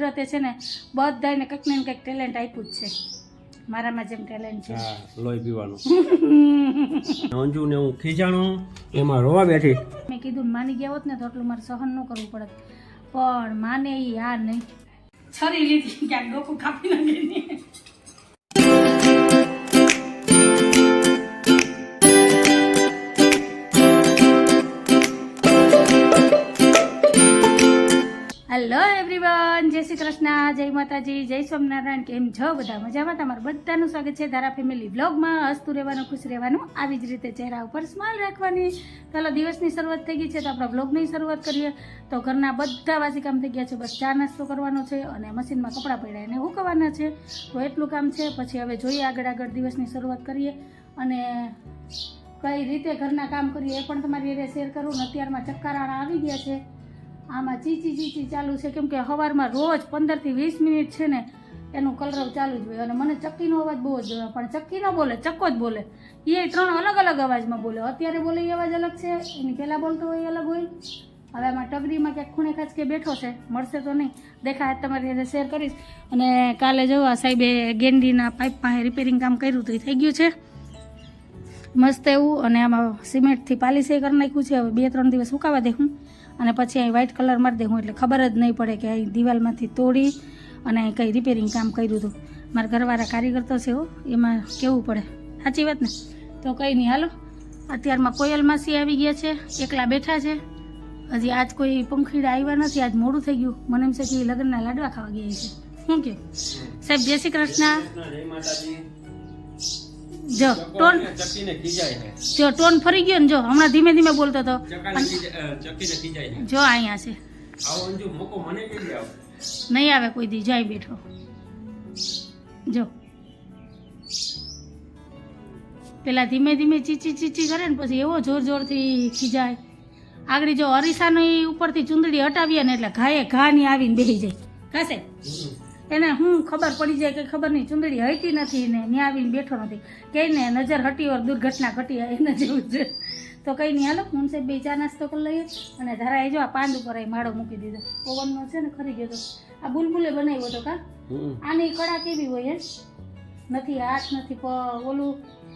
કુદરતે છે ને બધાને કંઈક ને કંઈક ટેલેન્ટ આપ્યું જ છે. મારામાં જેમ ટેલેન્ટ છે. લોહી પીવાનું. અંજુ ને હું ખીજાણો એમાં રોવા બેઠી. મેં કીધું માની ગયા હોત ને તો એટલું મારે સહન ન કરવું પડત. પણ માને એ આ નહીં. છરી લીધી ક્યાંક ડોકું કાપી નાખી હેલો એવરીવન જય શ્રી કૃષ્ણ, જય માતાજી, જય સ્વામિનારાયણ, કેમ છો? બધા મજામાં? તમારું બધાનું સ્વાગત છે ધારા ફેમિલી બ્લોગમાં હસતું રહેવાનું, ખુશ રહેવાનું, આવી જ રીતે ચહેરા ઉપર સ્માઇલ રાખવાની. ચાલો, દિવસની શરૂઆત થઈ ગઈ છે તો આપણા વ્લોગની શરૂઆત કરીએ. તો ઘરના બધા વાસી કામ થઈ ગયા છે. બસ ચા નાસ્તો કરવાનો છે અને મશીનમાં કપડાં પડ્યા એને હુકવાના છે. તો એટલું કામ છે. પછી હવે જોઈએ આગળ આગળ દિવસની શરૂઆત કરીએ. અને કઈ રીતે ઘરના કામ કરીએ એ પણ તમારી હારે શેર કરું. અત્યારમાં ચક્કરાણા આવી ગયા છે. આમાં ચીચી ચીચી ચાલુ છે. કેમ કે સવારમાં રોજ પંદરથી વીસ મિનિટ છે ને, એનું કલરવ ચાલુ જ હોય. અને મને ચક્કીનો અવાજ બહુ જ ગમે. પણ ચક્કી ન બોલે, ચક્કો જ બોલે. એ ત્રણ અલગ અલગ અવાજમાં બોલે. અત્યારે બોલે એ અવાજ અલગ છે, એની પહેલાં બોલતો હોય અલગ હોય. હવે આમાં ટગરીમાં ક્યાંક ખૂણે ખાસ કે બેઠો છે, મળશે તો નહીં. દેખાય તમારી સાથે શેર કરીશ. અને કાલે જો આ સાહેબે ગેંડીના પાઇપ પાસે રિપેરિંગ કામ કર્યું તો એ થઈ ગયું છે. મસ્ત એવું. અને આમાં સિમેન્ટથી પાલિશે કરી નાખ્યું છે. હવે બે, ત્રણ દિવસ સુકાવા દે હું અને પછી અહીં વ્હાઇટ કલર મારી દઉં એટલે ખબર જ નહીં પડે કે અહીં દિવાલમાંથી તોડી અને અહીં કંઈ રિપેરિંગ કામ કર્યું હતું. મારા ઘરવાળા કારીગર તો છે એમાં કેવું પડે? સાચી વાત ને? તો કંઈ નહીં, હાલો. અત્યારમાં કોયલ માસી આવી ગયા છે, એકલા બેઠા છે. હજી આજ કોઈ પંખીડા આવ્યા નથી, આજ મોડું થઈ ગયું. મને એમ છે કે લગ્નના લાડવા ખાવા ગયા છે. શું કે? સાહેબ, જય શ્રી કૃષ્ણ. જો ટોન જો ટોન ફરી ગયો ને જો હમણાં ધીમે ધીમે બોલતો હતો. જો અહીંયા છે. નહીં આવે કોઈ દી જાય બેઠો. જો. પેલા ધીમે ધીમે ચીચી ચીચી કરે ને પછી એવો જોર જોરથી ખીજાય. આગળ જો અરીસાની ઉપરથી ચૂંદડી હટાવીએ ને એટલે ઘાએ ઘા ની આવીને બેસી જાય. કાસે એને હું ખબર પડી જાય કે ખબર નહીં ચુંદડી હટી નથી ને ત્યાં આવીને બેઠો નથી. કહીને ને નજર હટી ઓર દુર્ઘટના ઘટી એના જેવું છે. તો કંઈ નહીં હાલો મુનસેબ બે ચા નાસ્તો કરી લઈએ અને ધરાએ જો આ પાંદ ઉપર અહીં માળો મૂકી દીધો. પવનનો છે ને ખરી ગયો તો. આ બુલબુલે બનાવ્યો તો કા? આની કળા કેવી હોય નથી હાથ નથી પ ઓલું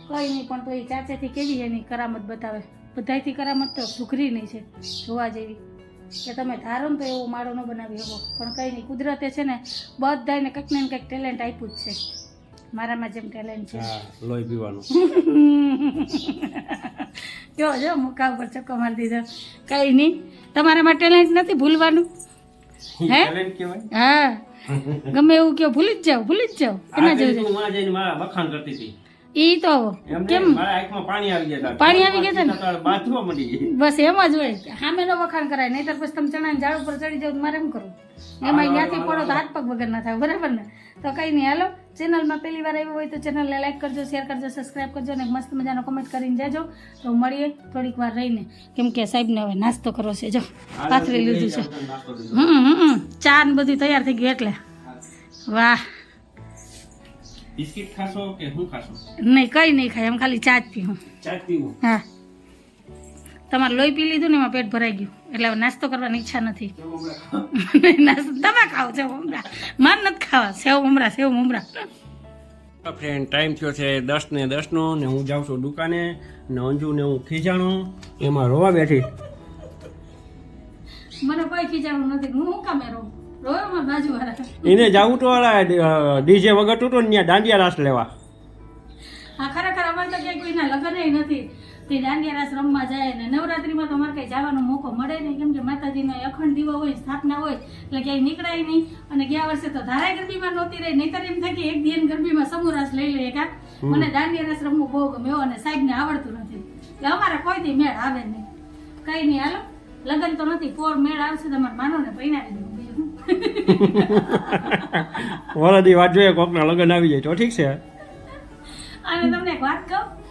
કંઈ નહીં પણ તો એ ચાચેથી કેવી એની કરામત બતાવે. બધાયથી કરામત તો સુઘરી નહીં છે જોવા જેવી. કે તમે ધારો ને તો એવો માળો ન બનાવી શકો પણ કંઈ નહીં કુદરતે છે ને બધાને કંઈક ને કંઈક ટેલેન્ટ આપ્યું જ છે. મારામાં જેમ ટેલેન્ટ છે. લોહી પીવાનું. જો જો મુકા ઉપર ચક્કો મારી દીધો. કંઈ નહીં તમારામાં ટેલેન્ટ નથી ભૂલવાનું? હે? હા? ગમે એવું કયો ભૂલી જ જાઓ ભૂલી જ જાઓ. એના જેવું વખાણ કરતી હતી. ઈ તો કેમ? પાણી આવી ગયા પાણી આવી ગયા ને? બાથવા મળી બસ એમ જ હોય. સામે નો વખાણ કરાય નહીતર પછી તમે ચણા ઝાડ ઉપર ચડી જાવ તો મારે એમ કરું એમાં ત્યાંથી પડો તો હાથ પગ વગર ના થાય બરાબર ને? તો કઈ નહીં હાલો. ચેનલમાં પહેલી વાર આવ્યું હોય તો ચેનલને લાઈક કરજો શેર કરજો સબસ્ક્રાઈબ કરજો અને મસ્ત મજાનો કમેન્ટ કરીને જાજો. તો મળીએ થોડીક વાર રહીને. કેમ કે સાહેબને હવે નાસ્તો કરવો છે જો. પાથરી લીધું છે. હમ હમ, હમ. ચા ને બધું તૈયાર થઈ ગયું એટલે. વાહ. બિસ્કિટ ખાશો કે હું ખાશો? નહીં કઈ નહીં ખાય. એમ ખાલી ચા જ પીવું. ચા જ પીવું? હા. તમારે લોહી પી લીધું ને એમાં પેટ ભરાઈ ગયું. એટલે હવે નાસ્તો કરવાની ઈચ્છા નથી. તમે ખાઓ સેવ મમરા માર નથી ખાવા. સેવ મમરા સેવ મમરા ફ્રેન્ડ ટાઈમ થયો છે દસ ને દસ નો ને હું જાઉં છું દુકાને ને અંજુ ને હું ખીજાણો. એમાં રોવા બેઠી. મને કોઈ ખીજાણું નથી. હું કામે બાજુવાળા એને જાવું તો ડીજે વગર તો ત્યાં દાંડિયા રાસ લેવા. હા ખરેખર અમારે તો ક્યાંય કોઈના લગ્ન નથી. તે દાંડિયા રાસ રમવા જાય ને નવરાત્રીમાં તો અમારે કઈ જવાનો મોકો મળે નહીં. કેમ કે માતાજીનો અખંડ દીવો હોય સ્થાપના હોય એટલે ક્યાંય નીકળાય નહીં. અને ગયા વર્ષે તો ધારાય ગરબીમાં નહોતી રહી. નહીતર એમ થાય કે એક દિન ગરબીમાં સમુરાસ લઈ લઈએ કા મને દાંડિયા રાસ રમવું બહુ ગમે એવો અને સાહેબને આવડતું નથી. એટલે અમારે કોઈ દી મેળ આવે નહીં. કઈ નહીં હાલો. લગ્ન તો નથી પોર મેળ આવશે તમારે માનો ને પૈણાવી? વરદી વાત જોઈએ, કોકના લગ્ન આવી જાય તો ઠીક છે. અને તમને એક વાત કહું.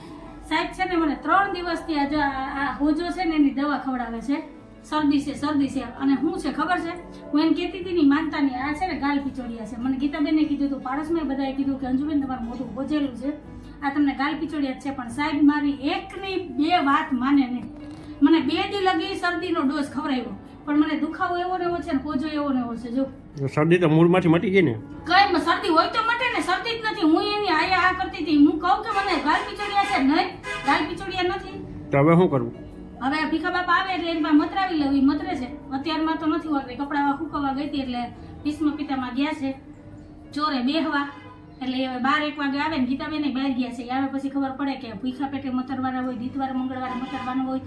સાહેબ છે ને, મને ત્રણ દિવસથી આ જો આ હોજો છે ને, એની દવા ખવડાવે છે. શરદી છે શરદી છે. અને શું છે, ખબર છે? હું એમ કહેતી હતી ની માનતા નહીં આ છે ને, ગાલ પિચોડિયા છે. મને ગીતાબેને કીધું હતું પાડોશમાં બધાએ કીધું કે, અંજુબેન, તમારું મોઢું બોજેલું છે. આ તમને ગાલ પિચોડિયા છે. પણ સાહેબ, મારી એકની બે વાત માને નહીં. મને બે દી લગી શરદીનો ડોઝ ખવડાવ્યો. પણ મને દુખાવો એવો ને એવો છે ને પોજો એવો ને એવો છે જો. શરદી તો મૂળમાંથી મટી ગઈ ને? કઈ મ- શરદી હોય તો મટે ને શરદી જ નથી. હું એની આયા આ કરતી હતી. હું કહું કે મને ગાલ પીચોડિયા છે? નહીં ગાલ પીચોડિયા નથી. તો હવે શું કરવું હવે ભીખા બાપા આવે એટલે એની પાસે મતરાવી લેવી મતરે છે. અત્યારમાં તો નથી હોતી. કપડા સુકવવા ગઈ હતી એટલે ભીષ્મ પિતામાં ગયા છે. ચોરે બેહવા. એટલે હવે બાર એક વાગે આવે ને ગીતાબેન બહાર ગયા છે. આવે પછી ખબર પડે કે ભીખા પેટે મતરવાના હોય દીતવારે મંગળવારે મતરવાનું હોય.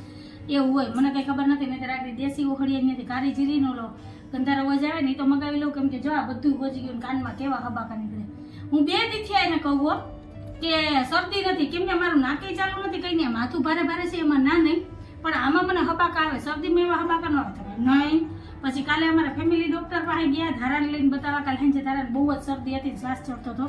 એવું હોય. મને કઈ ખબર નથી મેં આગળ દેશી ઓખડી નથી કારી જીરીનો લો. ગંધારો અવાજ આવે ને તો મગાવી લઉં, કેમ કે જો આ બધું હોજી ગયું કાનમાં કેવા હબાકા નીકળે. હું બે દીથી એને કહું કે શરદી નથી. કેમ કે મારું નાકે ચાલુ નથી કઈ નહીં માથું ભારે ભારે છે, એમાં ના નહીં. પણ આમાં મને હબાકા આવે. શરદીમાં એવા હબાકા ન આવે નહીં. પછી કાલે અમારા ફેમિલી ડોક્ટર પાસે ગયા, ધારાને લઈને બતાવવા. કાલે સાંજે ધારાને બહુ જ શરદી હતી, શ્વાસ ચડતો હતો.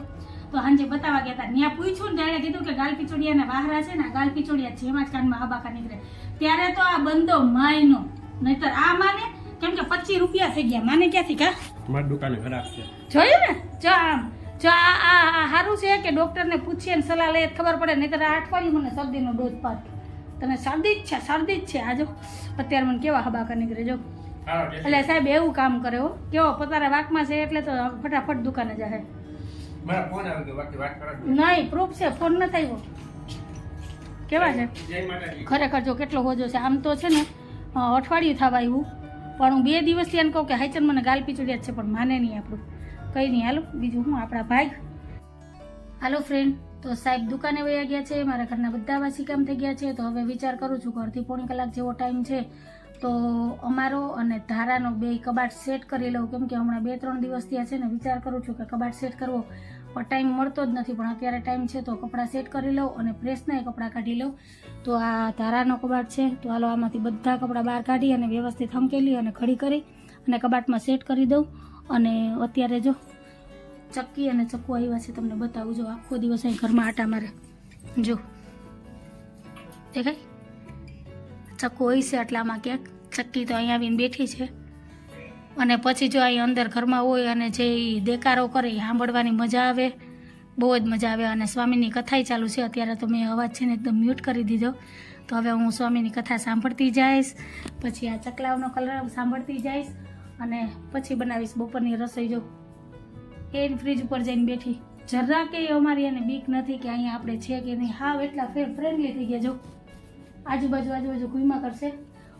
તો સાંજે બતાવવા ગયા હતા. ત્યાં પૂછ્યું ને એણે કીધું કે ગાલ ને વાહરા છે ને ગાલ પીચોડિયા છે એમાં જ કાનમાં હબાકા નીકળે. ત્યારે તો આ બંધો માયનો. નહીતર આ માને કેમ કે પચીસ રૂપિયા થઈ ગયા. માને ક્યાંથી કા મારી દુકાને ખરાબ છે જોયું ને? જો આમ. જો આ આ સારું છે કે ડૉક્ટરને પૂછીએ ને સલાહ લઈએ ખબર પડે. નહીં આ અઠવાડિયું મને શરદીનો ડોઝ પાક. તને શરદી જ છે શરદી જ છે. આ જો. અત્યારે મને કેવા હબાકા નીકળે જો. એટલે સાહેબ એવું કામ કર્યો કેવો પોતાના વાકમાં છે એટલે તો ફટાફટ દુકાને જાય મારા ફોન આવી ગયો બાકી વાત કરો નહીં પ્રૂફ છે ફોન ન આવ્યો. કેવા છે? ખરેખર જો કેટલો હોજો છે. આમ તો છે ને અઠવાડિયું થવા આવ્યું પણ હું બે દિવસથી એને કહું કે હાઈચન મને ગાલ પીચડ્યા છે પણ માને નહીં આપણું. કંઈ નહીં હાલો બીજું હું આપણા ભાઈ. હાલો ફ્રેન્ડ તો સાહેબ દુકાને વયા ગયા છે મારા ઘરના બધા વાસી કામ થઈ ગયા છે તો હવે વિચાર કરું છું ઘરથી પોણી કલાક જેવો ટાઈમ છે તો અમારો અને ધારાનો બે કબાટ સેટ કરી લઉં. કેમ કે હમણાં બે, ત્રણ દિવસ થયા છે ને વિચાર કરું છું કે કબાટ સેટ કરવો. પણ ટાઈમ મળતો જ નથી. પણ અત્યારે ટાઈમ છે તો કપડાં સેટ કરી લઉં અને પ્રેસના કપડાં કાઢી લઉં. તો આ ધારાનો કબાટ છે. તો હાલો આમાંથી બધા કપડાં બહાર કાઢી અને વ્યવસ્થિત હંકેલી અને ખડી કરી અને કબાટમાં સેટ કરી દઉં. અને અત્યારે જો ચક્કી અને ચક્કુ આવ્યા છે. તમને બતાવું જો આખો દિવસ અહીં ઘરમાં આટા મારે. જો. દેખાય? ચક્કુ હોય છે આટલામાં ક્યાંક. ચક્કી તો અહીંયા આવીને બેઠી છે. અને પછી જો અહીં અંદર ઘરમાં હોય અને જે દેકારો કરે એ સાંભળવાની મજા આવે. બહુ જ મજા આવે. અને સ્વામીની કથાય ચાલુ છે. અત્યારે તો મેં અવાજ છે ને એકદમ મ્યુટ કરી દીધો. તો હવે હું સ્વામીની કથા સાંભળતી જઈશ. પછી આ ચકલાવનો કલર સાંભળતી જઈશ. અને પછી બનાવીશ બપોરની રસોઈ. જો એ ફ્રીજ ઉપર જઈને બેઠી. જરા કે અમારી એને બીક નથી કે અહીંયા આપણે છે કે નહીં. હાવ એટલા ફેર ફ્રેન્ડલી થઈ ગયા, જો. આજુબાજુ આજુબાજુ ઘુમા કરશે.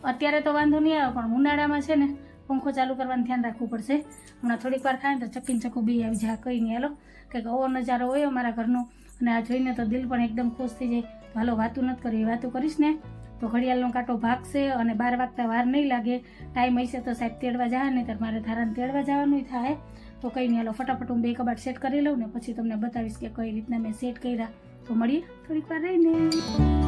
અત્યારે તો વાંધો નહીં આવે, પણ ઉનાળામાં છે ને, પંખો ચાલુ કરવાનું ધ્યાન રાખવું પડશે. હમણાં થોડીક વાર ખાય ને તો ચક્કીને ચક્કુ બી આવી જાય કંઈ નહીં. હાલો, કંઈક ઓવો નજારો હોય અમારા ઘરનો. અને આ જોઈને તો દિલ પણ એકદમ ખુશ થઈ જાય. તો હાલો, વાતું નથી કરવી વાતું કરીશ ને. તો ઘડિયાળનો કાંટો ભાગશે અને બાર વાગતા વાર નહીં લાગે. ટાઈમ હશે તો સાહેબ તેડવા જાય નહીં તો મારે ધારાને તેડવા જવાનું થાય. તો કંઈ નહીં, હાલો, ફટાફટ હું બે કબાટ સેટ કરી લઉં ને, પછી તમને બતાવીશ કે કઈ રીતના મેં સેટ કર્યા. તો મળીએ થોડીક વાર રહીને.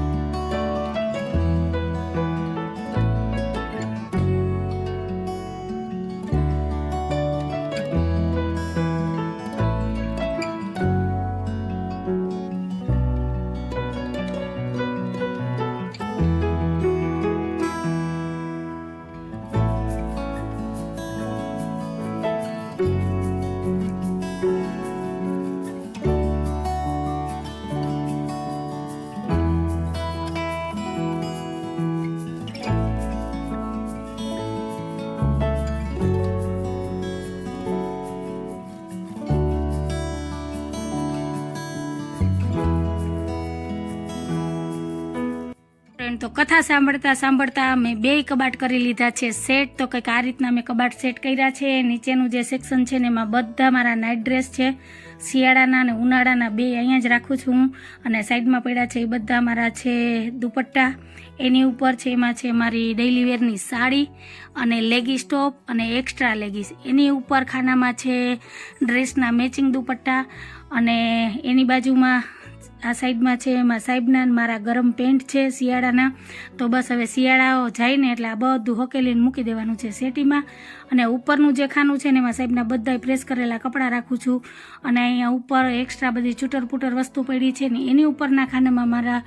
તો કથા સાંભળતા સાંભળતા મેં બે કબાટ કરી લીધા છે. સેટ તો કંઈક આ રીતના મેં કબાટ સેટ કર્યા છે. નીચેનું જે સેક્શન છે ને એમાં બધા મારા નાઇટ ડ્રેસ છે. શિયાળાના અને ઉનાળાના બે અહીંયા જ રાખું છું અને સાઈડમાં પડ્યા છે એ બધા મારા છે દુપટ્ટા. એની ઉપર છે એમાં છે મારી ડેઇલી વેરની સાડી અને લેગીસ ટોપ અને એક્સ્ટ્રા લેગીસ એની ઉપર ખાનામાં છે ડ્રેસના મેચિંગ દુપટ્ટા અને એની બાજુમાં આ સાઈડમાં છે, એમાં સાહેબના મારા ગરમ પેન્ટ છે શિયાળાના. તો બસ હવે શિયાળાઓ જાય ને એટલે આ બધું હકેલીને મૂકી દેવાનું છે સેટીમાં અને ઉપરનું જે ખાનું છે ને એમાં સાહેબના બધાએ પ્રેસ કરેલા કપડાં રાખું છું. અને અહીંયા ઉપર એક્સ્ટ્રા બધી ચૂટર પુટર વસ્તુ પડી છે ને એની ઉપરના ખાનામાં મારા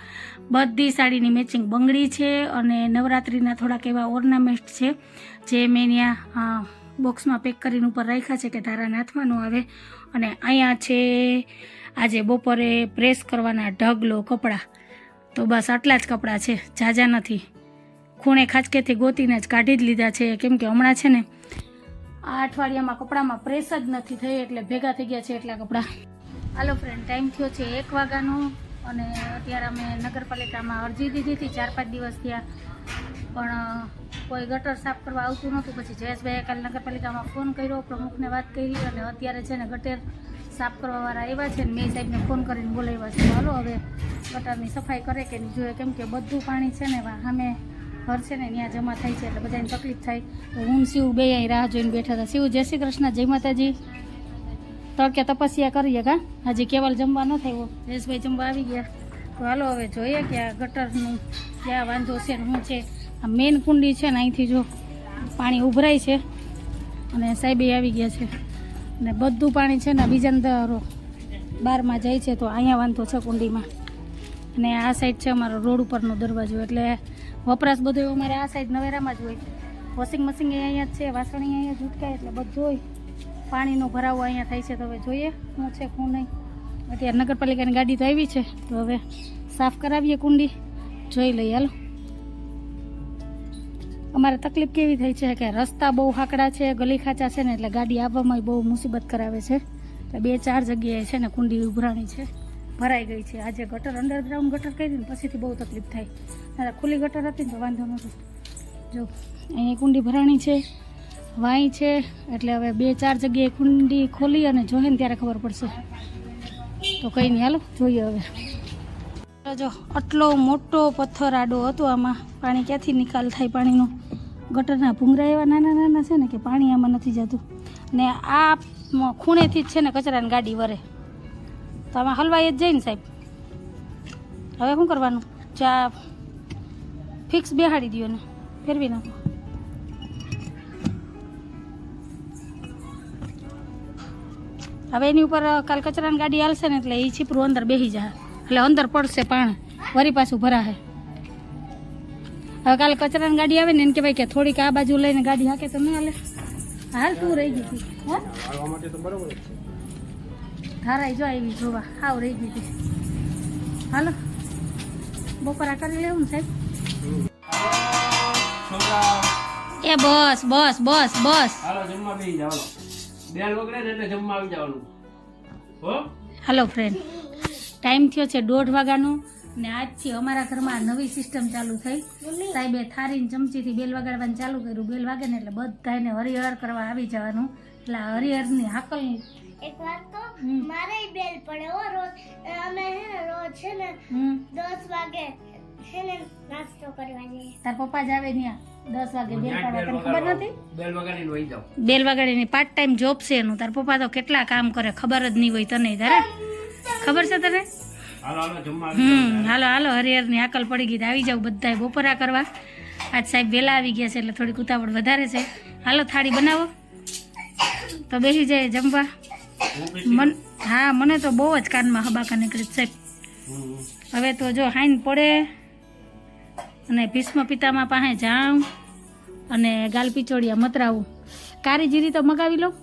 બધી સાડીની મેચિંગ બંગડી છે અને નવરાત્રિના થોડાક એવા ઓર્નામેન્ટ છે. જે મેં ત્યાં બોક્સમાં પેક કરીને ઉપર રાખ્યા છે કે તારા નાથવાનું આવે. અને અહીંયા છે, આજે બપોરે પ્રેસ કરવાના ઢગલો કપડાં. તો બસ આટલા જ કપડાં છે ઝાઝા નથી. ખૂણે ખાચકેથી ગોતીને જ કાઢી જ લીધા છે, કેમ કે હમણાં છે ને, આ અઠવાડિયામાં કપડામાં પ્રેસ જ નથી થઈ, એટલે ભેગા થઈ ગયા છે એટલા કપડાં. હાલો ફ્રેન્ડ ટાઈમ થયો છે એક વાગ્યાનો, અને અત્યારે અમે નગરપાલિકામાં અરજી દીધી હતી, ચાર પાંચ દિવસ થયા. પણ કોઈ ગટર સાફ કરવા આવતું નહોતું. પછી જયેશભાઈએ કાલે નગરપાલિકામાં ફોન કર્યો, પ્રમુખને વાત કરી અને અત્યારે છે ને ગટર સાફ કરવાવાળા આવ્યા છે ને મેં સાહેબને ફોન કરીને બોલાવ્યા છે. હાલો, હવે ગટરની સફાઈ કરે કે જોઈએ કેમ કે બધું પાણી છે ને સામે ઘર છે ને, ત્યાં જમા થાય છે એટલે બધાને તકલીફ થાય. તો હું શિવ બે રાહ જોઈને બેઠા હતા. શિવ, જય શ્રી કૃષ્ણ, જય માતાજી. તડકે તપસ્યા કરીએ કા? હજી કેવલ જમવા ન થયો. જયેશભાઈ જમવા આવી ગયા. તો હાલો, હવે જોઈએ કે આ ગટરનું ક્યાં વાંધો છે ને શું છે. આ મેન કુંડી છે ને અહીંથી જો પાણી ઉભરાય છે. અને સાહેબે આવી ગયા છે. અને બધું પાણી છે ને બીજા અંદર બારમાં જાય છે તો અહીંયા વાંધો છે કુંડીમાં. અને આ સાઈડ છે અમારો રોડ ઉપરનો દરવાજો. એટલે વપરાશ બધો અમારે આ સાઈડ નવેરામાં જ હોય. વોશિંગ મશીન અહીંયા જ છે, વાસણી અહીંયા જ એટલે બધું પાણીનો ભરાવો અહીંયા થાય છે તો હવે જોઈએ શું છે, શું નહીં. અત્યારે નગરપાલિકાની ગાડી તો આવી છે. તો હવે સાફ કરાવીએ કુંડી. જોઈ લઈએ, હાલો. અમારે તકલીફ કેવી થઈ છે કે રસ્તા બહુ હાકડા છે, ગલી ખાચા છે ને એટલે ગાડી આવવામાં બહુ મુસીબત કરાવે છે. એટલે બે ચાર જગ્યાએ છે ને કુંડી ઉભરાણી છે. ભરાઈ ગઈ છે. આજે ગટર અંડરગ્રાઉન્ડ ગટર કરી ને પછીથી બહુ તકલીફ થાય. એટલે ખુલ્લી ગટર હતી ને તો વાંધો નહોતો. જો, અહીંયા કુંડી ભરાણી છે, વાઈ છે, એટલે હવે બે ચાર જગ્યાએ કુંડી ખોલી અને જોઈએ ને ત્યારે ખબર પડશે. તો કંઈ નહીં, હાલો, જોઈએ હવે. જો, આટલો મોટો પથ્થર આડો હતો આમાં. પાણી ક્યાંથી નિકાલ થાય પાણીનો? ગટરના ભૂંગરા એવા નાના નાના છે ને કે પાણી આમાં નથી જતું. ને આ ખૂણેથી જ છે ને કચરાની ગાડી વરે. તો આમાં હલવાઈ જ જઈને સાહેબ. હવે શું કરવાનું? ચા ફિક્સ બેહાડી દો ને. ફેરવી નાખો. હવે એની ઉપર કાલ કચરાની ગાડી હાલશે ને એટલે એ છીપરું અંદર બેસી જાય એટલે અંદર પડશે પાણી. વરી પાછું ભરાશે હવે કાલે કચરાની ગાડી આવે ને એને કહેવાય કે થોડીક આ બાજુ લઈને ગાડી હાકે તો ના હાલે. હાલ તું રહી ગઈ હતી. હા? હાલવા માટે તો બરોબર જ આવી જોવા. હાવ રહી ગઈ હતી. હાલો. બપોરા કરી લેવું ને સાહેબ? એ બસ બસ બસ બસ. હાલો જમવા બેસી જાવ બેલ વગડે ને એટલે જમવા આવી જવાનું. હો? હાલો ફ્રેન્ડ ટાઈમ થયો છે દોઢ વાગ્યાનો. ને આજથી અમારા ઘરમાં નવી સિસ્ટમ ચાલુ થઈ. સાહેબે થારીને ચમચીથી બેલ વગાડવાનું ચાલુ કર્યું. બેલ વાગે ને એટલે બધાને હરિહર કરવા આવી જવાનું. એટલે હરિહરની હાકલ એક વાત તો મારે બેલ પડે હો રોજ. અમે હે ને રોજ છે ને હમ. દસ વાગે છે ને નાસ્તો કરવા જઈએ. તાર પપ્પા જ આવે ત્યાં. દસ વાગે બેલ પાડવા. તને ખબર નથી? બેલ વગાડીને વહી જાવ બેલ વગાડીની પાર્ટ ટાઈમ જોબ છે એનું. તાર પપ્પા તો કેટલા કામ કરે ખબર જ નહીં હોય તને તારે. ખબર છે તને? હમ હાલો હાલો હરિહરની આકલ પડી ગઈ તો આવી જાવ બધાય બપોરા કરવા. આજ સાહેબ વહેલા આવી ગયા છે એટલે થોડીક ઉતાવળ વધારે છે. હાલો થાળી બનાવો. તો બેસી જાય જમવા. મન હા મને તો બહુ જ કાનમાં હબાકા નીકળી સાહેબ. હવે તો જો હાઈન પડે અને ભીષ્મ પિતામાં પાસે જાઉં અને ગાલ પિચોડિયા મતરાવું. કારી જીરી તો મગાવી લઉં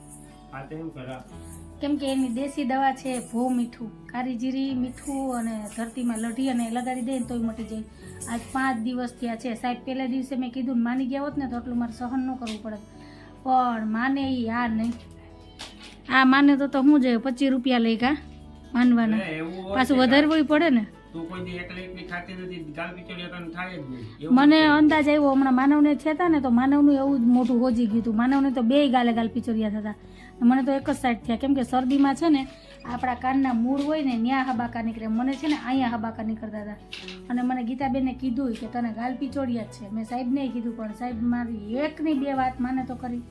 કેમ કે એની દેશી દવા છે ભો મીઠું. કારી જીરી મીઠું અને ધરતીમાં લઢી અને લગાડી દે તોય મટી જાય. આજ પાંચ દિવસ થયા છે. સાહેબ પહેલા દિવસે મેં કીધું માની ગયા હોત ને તો એટલું મારે સહન ન કરવું પડે પણ માને એ આ નહીં. આ માને તો તો હું જોઈએ પચીસ રૂપિયા લઈ કા માનવાના. પાછું વધારવું પડે ને. જ મને અંદાજ આવ્યો હમણાં માનવને હતા ને તો માનવનું એવું જ મોટું હોજી ગયું હતું. માનવને તો બેય ગાલે ગાલ પિચોરિયા થતા. મને તો એક જ સાઈડ થયા. કેમ કે શરદીમાં છે ને, આપણા કાનના મૂળ હોય ને ત્યાં હબાકા નીકળે. મને છે ને, અહીંયા હબાકા નીકળતા હતા. અને મને ગીતાબેને કીધું કે તને ગાલ પિચોડિયા જ છે. મેં સાહેબને કીધું, પણ સાહેબ, મારી એકની બે વાત માને તો કરી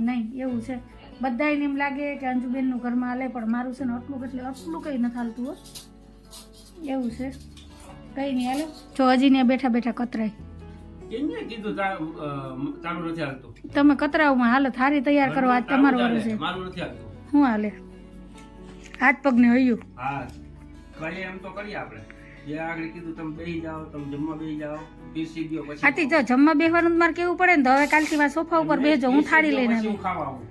નહીં, એવું છે. બધાને એમ લાગે કે અંજુબેનનું ઘરમાં હાલે, પણ મારું છે ને આટલું એટલે આટલું કંઈ નથી હાલતું એવું છે. કંઈ નહીં હાલો. જો હજી ને બેઠા બેઠા કતરાય. કેને કીધું તારું નથી હાલતું. તમે કતરાવમાં હાલો થારી તૈયાર કરો આજ તમારું વારું છે. મારું નથી હાલતું. શું હાલે? હાથ પગને હૈયું. હા કરીએ એમ તો કરીએ આપણે. જે આગળ કીધું તમે બેસી જાઓ તમે જમવા બેસી જાઓ પીસી ગયો પછી આથી જો જમવા બેસવાનું જ મારે કેવું પડે ને તો હવે કાલથી વા સોફા ઉપર બેસજો હું થાળી લઈને ગયો પછી આવી. હું ખાવા આવું.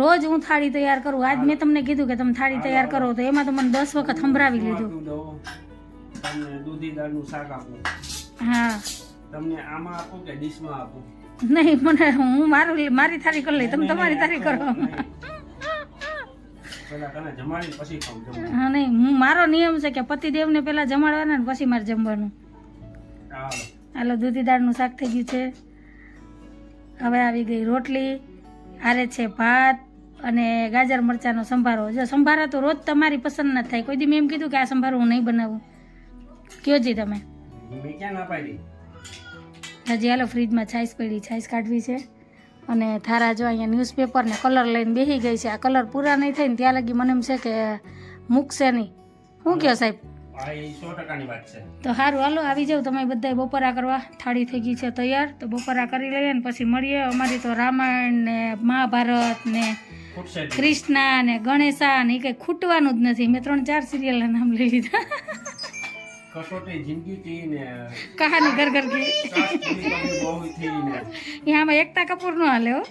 રોજ હું થાળી તૈયાર કરું. આજ મેં તમને કીધું કે તમે થાળી તૈયાર કરો તો એમાં તો મને દસ વખત સંભળાવી લીધું દૂધી દાળનું શાક આપું. હા. તમને આમાં આપું કે ડીશમાં આપું? નહીં મને હું મારું મારી થાળી કરી લઈ. તમે તમારી થાળી કરો. હા નહીં હું મારો નિયમ છે કે પતિદેવને પહેલા જમાડવાના ને પછી મારે જમવાનું. હાલો દૂધી દાળનું શાક થઈ ગયું છે. હવે આવી ગઈ રોટલી આરે છે ભાત અને ગાજર મરચાંનો સંભારો. જો સંભારા તો રોજ તમારી પસંદ ના થાય. કોઈ દી મેં એમ કીધું કે આ સંભારો હું નહીં બનાવું. કયો જી તમે? મેં ક્યાં ના પાડી? હજી હાલો ફ્રીજમાં છાશ પડી છાશ કાઢવી છે. અને થારા જો અહીંયા ન્યૂઝપેપર ને કલર લઈને બેસી ગઈ છે. આ કલર પૂરા નહીં થાય ને ત્યાં લગી મને એમ છે કે મૂકશે નહીં. શું કહો સાહેબ? તો સારું હાલો આવી જાવ તમે બધા બપોરા કરવા. થાળી થઈ ગઈ છે તૈયાર. તો બપોરા કરી લઈએ ને પછી મળીએ. અમારી તો રામાયણ ને મહાભારત ને. કૃષ્ણા ને ગણેશા ને એ કંઈ ખૂટવાનું જ નથી. મેં ત્રણ ચાર સિરિયલના નામ લઈ લીધા. કસોટી જિંદગી થી ને કહાની ઘર ઘર કી. બહુ થી ને યહાં આમાં એકતા કપૂર નો હાલે હો.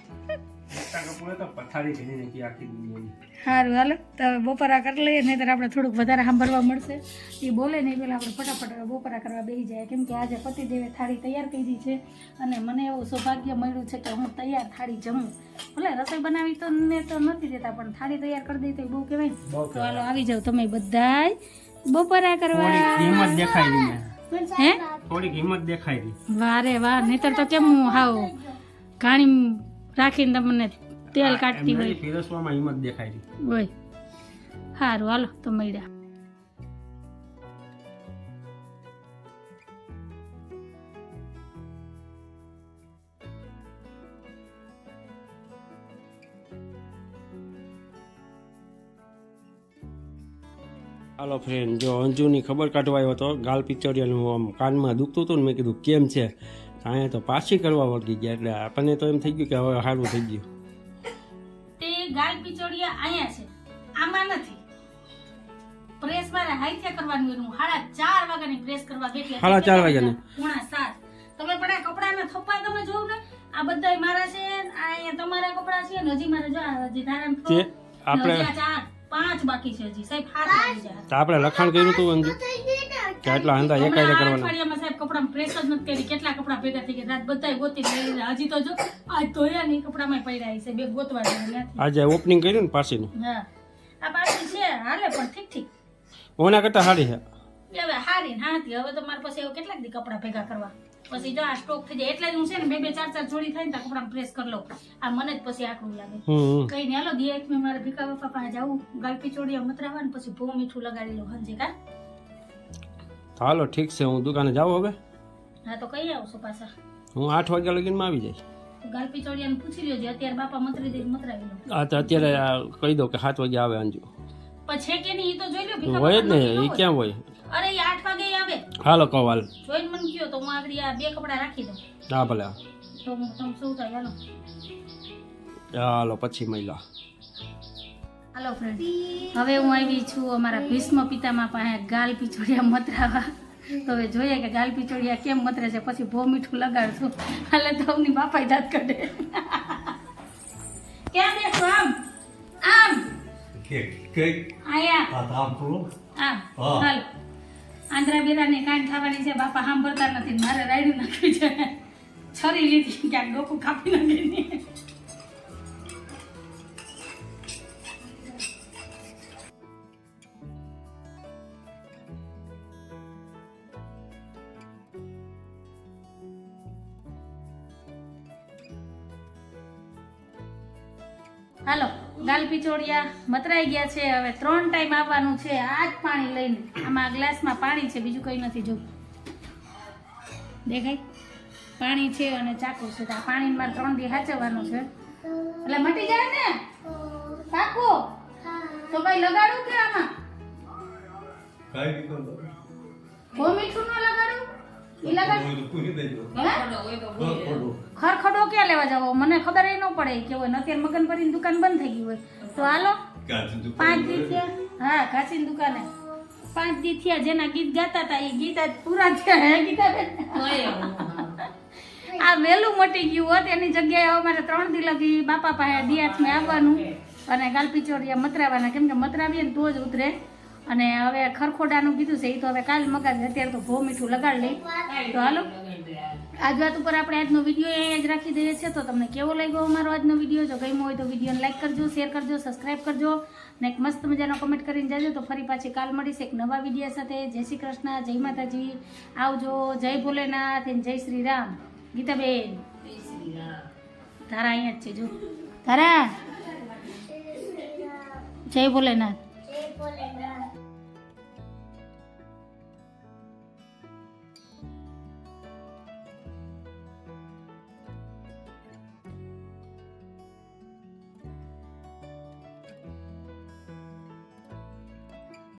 એકતા કપૂર તો પથારી ઘણી નથી આખી દુનિયાની. સારું હાલો. તો બપોરા કરી લઈએ નહીં આપણે થોડુંક વધારે સાંભળવા મળશે. એ બોલે નહીં પેલા આપણે ફટાફટ બપોરા કરવા બેસી જાય. કેમ કે આજે પતિદેવે થાળી તૈયાર કરી છે અને મને એવું સૌભાગ્ય મળ્યું છે કે હું તૈયાર થાળી જમું. ભલે રસોઈ બનાવી તો ને તો નથી દેતા પણ થાળી તૈયાર કરી દઈ તો બહુ કહેવાય. તો હાલો આવી જાવ તમે બધાય. બપોરા કરવા. હિંમત દેખાય રહી ને હે? થોડીક હિંમત દેખાય રહી. વારે વાહ નહીતર તો કેમ હું હાવ ઘાણી રાખીને તમને તેલ કાઢતી હોય. પીરસવામાં હિંમત દેખાય રહી. હોય સારું હાલો તો મળ્યા. હાલો ફ્રેન્ડ જો અંજુની ખબર કાઢવા આવ્યો હતો ગાલ પિક્ચરિયાનું આમ કાનમાં દુખતું હતું ને મેં કીધું કેમ છે? અહીંયા તો પાછી કરવા વળગી ગયા એટલે આપણને તો એમ થઈ ગયું કે હવે સારું થઈ ગયું. તે ગાલ પિચોડિયા અહીંયા છે આમાં નથી. પ્રેસ મારે હાઈથે કરવાનું એનું સાડા ચાર વાગ્યાની પ્રેસ કરવા બેઠી હતી. સાડા ચાર વાગ્યાની? પૂણા સાત. તમે પણ આ કપડાના થપ્પા તમે જોયું ને? આ બધા મારા છે આ તમારા કપડા છે ને હજી મારે જો હજી ને આપણે પાંચ બાકી છે હજી. સાહેબ હાથ લાગી જાય. તો આપણે લખાણ કર્યું હતું અંજુ? કે આટલા હંધા એકાયદે કરવાના. અઠવાડિયામાં સાહેબ કપડાં પ્રેસ જ નથી કરી કેટલા કપડા ભેગા થઈ ગયા? રાત બધાય ગોતી લઈ હજી તો જો આ ધોયા નહીં કપડામાં પડ્યા છે બે ગોતવા ગયા આજે ઓપનિંગ કર્યું ને પાસીનું હા. આ પાછી છે હાલે પણ ઠીક ઠીક. ઓના કરતા સારી છે. હવે હારી ને હાથી હવે તો મારે પાસે એવું કેટલાક દી કપડાં ભેગા કરવા. પછી જો આ સ્ટોક થઈ જાય એટલે હું છે ને બે બે ચાર ચાર જોડી થાય ને ત્યાં કપડા પ્રેસ કરી લઉં. આ મને જ પછી આકરું લાગે. કઈ ને હાલો દિયા મેં મારે ભીખા બાપા પાસે જાવું ગાલપી ચોડી મતરાવા ને પછી ભૂ મીઠું લગાડી લઉં. હંજે કા? હાલો ઠીક છે હું દુકાને જાઉં હવે. હા તો કઈ આવશો પાછા? હું આઠ વાગ્યા લગીનમાં આવી જઈશ. ગાલપી ચોડિયાને પૂછી લ્યો અત્યારે બાપા મતરી દઈ મતરાવી લો હા તો અત્યારે કહી દો કે સાત વાગે આવે અંજુ. પછી કે નહીં એ તો જોઈ લો હોય જ ને એ ક્યાં હોય. અરે એ આઠ વાગે આવે. હાલો કહો હાલ. જોઈને મને કયો તો હું આગળ આ બે કપડા રાખી દઉં. હા ભલે તો હું તમે શું થાય હાલો. હાલો પછી મહિલા હાલો ફ્રેન્ડ હવે હું આવી છું અમારા ભીષ્મ પિતામાં પાસે ગાલ પીછોડિયા મતરાવા તો હવે જોઈએ કે ગાલ પીછોડિયા કેમ મતરે છે પછી ભો મીઠું લગાડશું. એટલે તો અમની બાપાય દાંત કાઢે. ક્યાં બેસો આમ? આમ? આયા આમ હાલો. આંધ્રા બેરાને કાન ખાવાની છે, બાપા સાંભળતા નથી મારે રાયડું નાખ્યું છે. છરી લીધી, ક્યાંક ડોકું કાપી નાખી ગાલ પિચોડિયા મતરાઈ ગયા છે. હવે ત્રણ ટાઈમ આવવાનું છે. આ જ પાણી લઈને આમાં ગ્લાસમાં પાણી છે. બીજું કંઈ નથી. જો દેખાય? પાણી છે અને ચાકુ છે. આ પાણી મારે ત્રણ દી સાચવવાનું છે. એટલે મટી જાય ને? ચાકુ તો ભાઈ લગાડું કે આમાં? કોઈ મીઠું ન લગાડ? ખરખડો ક્યાં લેવા જાવ? મને ખબર એ ન પડે. કે હોય અત્યારે મગન ભરીને દુકાન બંધ થઈ ગઈ હોય. તો હાલો. પાંચ દી થયા. હા ઘાસીની દુકાને. પાંચ દી થયા જેના ગીત ગાતા હતા એ ગીત આજ પૂરા થયા. હે ગીતાબેન આ વહેલું મટી ગયું હોત એની જગ્યાએ હવે મારે ત્રણ દી લગી બાપા પાસે દિયાથમાં આવવાનું. અને ગાલપીચોરિયા મતરાવાના. કેમ કે મતરાવીએ ને તો જ ઉતરે. અને હવે ખરખોડાનું કીધું છે એ તો હવે કાલ મગાવી અત્યારે તો ભો મીઠું લગાડી લઈ. તો હાલો. આજ વાત ઉપર આપણે આજનો વીડિયો અહીંયા જ રાખી દઈએ છીએ. તો તમને કેવો લાગ્યો અમારો આજનો વીડિયો જો ગમ્યો હોય તો વિડીયોને લાઈક કરજો શેર કરજો સબસ્ક્રાઈબ કરજો. ને એક મસ્ત મજાનો કમેન્ટ કરીને જાજો. તો ફરી પાછી કાલ મળીશ એક નવા વીડિયો સાથે. જય શ્રી કૃષ્ણ, જય માતાજી. આવજો, જય ભોલેનાથ જય શ્રી રામ. ગીતાબેન. તારા અહીંયા જ છે, જો. તારા જય ભોલેનાથ. જય ભોલેનાથ.